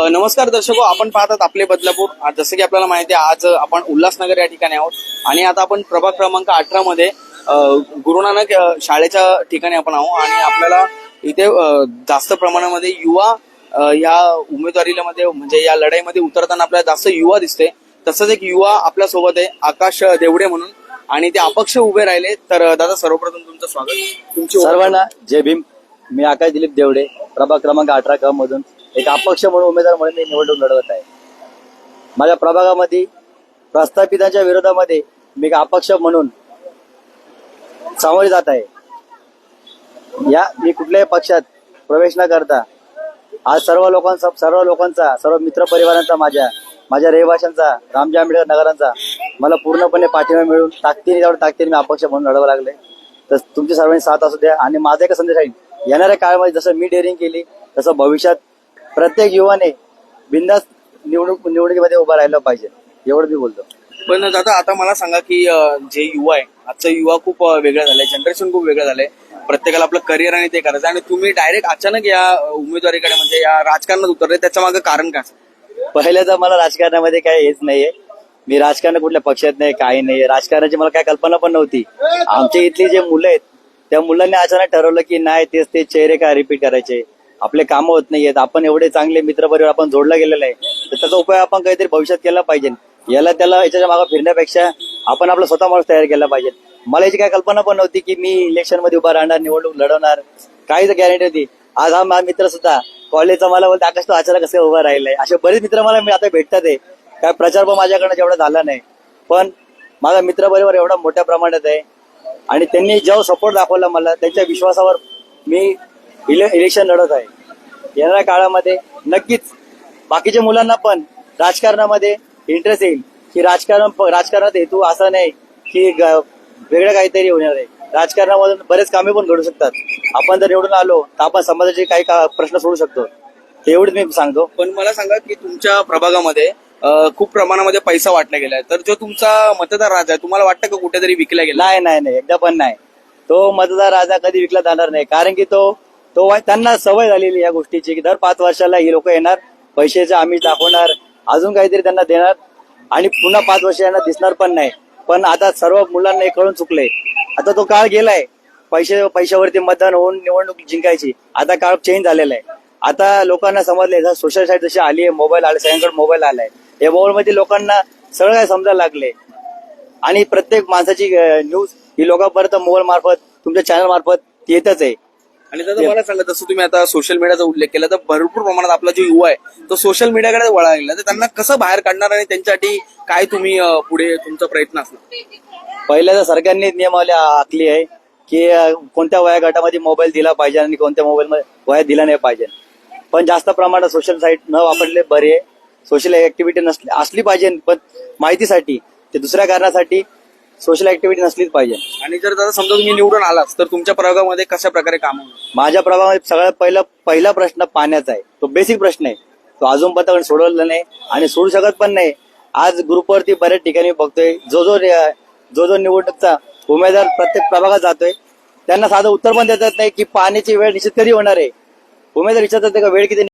नमस्कार दर्शको आपण पाहतात आपले बदलापूर. जसं की आपल्याला माहिती आहे आज आपण उल्हासनगर या ठिकाणी आहोत. आणि आता आपण प्रभाग क्रमांक अठरा मध्ये गुरुनानक शाळेच्या ठिकाणी आपण आहोत. आणि आपल्याला इथे जास्त प्रमाणामध्ये युवा या उमेदवारीला मध्ये म्हणजे या लढाईमध्ये उतरताना आपल्याला जास्त युवा दिसते तसंच एक युवा आपल्यासोबत आहे आकाश देवडे म्हणून. आणि ते अपक्ष उभे राहिले. तर दादा सर्वप्रथम तुमचं स्वागत. तुमची सर्वांना जय भीम. मी आकाश दिलीप देवडे प्रभाग क्रमांक अठरा क मधून. एक अपक्ष म्हणून उमेदवार म्हणून मी निवडणूक लढवत आहे. माझ्या प्रभागामध्ये प्रस्थापितांच्या विरोधामध्ये मी अपक्ष म्हणून सामोरे जात आहे. या मी कुठल्याही पक्षात प्रवेश न करता आज सर्व लोकांचा सर्व लोकांचा सर्व मित्र परिवारांचा माझ्या माझ्या रहिवाशांचा रामजी आंबेडकर नगरांचा मला पूर्णपणे पाठिंबा मिळून ताकदीने तेवढं ताकदीने मी अपक्ष म्हणून लढवं लागले. तर तुमच्या सर्वांनी साथ असू द्या. आणि माझा एक संदेश आहे. येणाऱ्या काळामध्ये जसं मी डेअरिंग केली तसं भविष्यात प्रत्येक युवाने बिंदास निवडणूक निवडणुकीमध्ये उभा राहिलं पाहिजे. एवढं मी बोलतो. पण दादा आता मला सांगा की अं, जे युवा आहे आजचं युवा खूप अं, वेगळं झालंय जनरेशन खूप वेगळं झालंय. प्रत्येकाला आपलं करिअर आणि ते करायचं आणि तुम्ही डायरेक्ट अचानक या अं, उमेदवारीकडे म्हणजे या राजकारणात उतरले त्याच्यामागे कारण काय? पहिलं तर मला राजकारणामध्ये काही हेच नाहीये. मी राजकारण कुठल्या पक्षात नाही काही नाही राजकारणाची मला काय कल्पना पण नव्हती. आमच्या इथली जे मुलं आहेत त्या मुलांनी अचानक ठरवलं की नाही तेच ते चेहरे काय रिपीट करायचे? आपले कामं होत नाहीयेत. आपण एवढे चांगले मित्रपरिवार आपण जोडला गेलेला आहे. तर त्याचा उपयोग आपण काहीतरी भविष्यात केला पाहिजे. याला त्याला याच्या मागे फिरण्यापेक्षा आपण आपला स्वतः माणूस तयार केला पाहिजे. मला याची काय कल्पना पण नव्हती की मी इलेक्शनमध्ये उभा राहणार निवडणूक लढवणार. काहीच गॅरंटी होती आज हा माझा मित्र सुद्धा कॉलेजचा मला बोलतो आकाश तो अचानक कसं उभा राहिलाय? असे बरेच मित्र मला मी आता भेटतात आहे. काय प्रचार पण माझ्याकडनं जेवढा झाला नाही. पण माझा मित्र बरोबर एवढा मोठ्या प्रमाणात आहे. आणि त्यांनी जेव्हा सपोर्ट दाखवला मला त्यांच्या विश्वासावर मी इले इलेक्शन लढत आहे. येणाऱ्या काळामध्ये नक्कीच बाकीच्या मुलांना पण राजकारणामध्ये इंटरेस्ट येईल. की राजकारण राजकारणात हेतू असा नाही की वेगळं काहीतरी होणार आहे. राजकारणामधून बरेच कामे पण घडू शकतात. आपण जर निवडून आलो तर आपण समाजाचे काही का- प्रश्न सोडू शकतो. ते एवढंच मी सांगतो. पण मला सांगा की तुमच्या प्रभागामध्ये खूप प्रमाणामध्ये पैसा वाटला गेलाय. तर जो तुमचा मतदार राजा आहे तुम्हाला वाटतं का कुठेतरी विकला गेला? नाही नाही नाही. एकदा पण नाही. तो मतदार राजा कधी विकला जाणार नाही. कारण की तो तो त्यांना सवय झालेली या गोष्टीची की दर पाच वर्षाला ही लोक येणार पैशाचं आम्ही दाखवणार अजून काहीतरी त्यांना देणार आणि पुन्हा पाच वर्ष यांना दिसणार पण नाही. पण आता सर्व मुलांना हे कळून चुकले आता तो काळ गेलाय. पैसे पैशावरती मतदान होऊन निवडणूक जिंकायची. आता काळ चेंज झालेला आहे. आता लोकांना समजले सोशल साईट जशी आली आहे मोबाईल आले सगळ्यांकडे मोबाईल आलाय. या मोबाईल मध्ये लोकांना सगळं काय समजायला लागले आणि प्रत्येक माणसाची न्यूज ही लोकांपर्यंत मोबाईल मार्फत तुमच्या चॅनल मार्फत येतच आहे. आणि दादा मला सांगा जसं तुम्ही आता सोशल मीडियाचा उल्लेख केला तर भरपूर प्रमाणात आपला जो युवा आहे तो सोशल मीडियाकडे वळा गेला तर त्यांना कसं बाहेर काढणार आणि त्यांच्यासाठी काय तुम्ही अं, पुढे तुमचा प्रयत्न असणार? पहिल्या तर सरकारने नियमावली आखली आहे की कोणत्या वया गटामध्ये मोबाईल दिला पाहिजे आणि कोणत्या मोबाईल मध्ये वया दिला नाही पाहिजे. पण जास्त प्रमाणात सोशल साईट न वापरले बरे आहे सोशल ऍक्टिव्हिटी नसली असली पाहिजे पण माहितीसाठी ते दुसऱ्या कारणासाठी सोशल ऍक्टिव्हिटी नसलीच पाहिजे. आणि जर दादा समजा तुम्ही निवडून आलात तर तुमच्या प्रयोगामध्ये कशा प्रकारे काम होणार? माझ्या प्रभावामध्ये सगळ्यात पहिला पहिला प्रश्न पाण्याचा आहे. तो बेसिक प्रश्न आहे. तो अजूनपर्यंत सोडवलेला नाही आणि सोडू शकत पण नाही. आज ग्रुपवरती बऱ्याच ठिकाणी बघतोय जो जो जो जो निवडणूकचा उमेदवार प्रत्येक प्रभागात जातोय त्यांना साधं उत्तर पण देतात नाही की पाण्याची वेळ निश्चित कधी होणार आहे? उमेदवार विचारतात का वेळ किती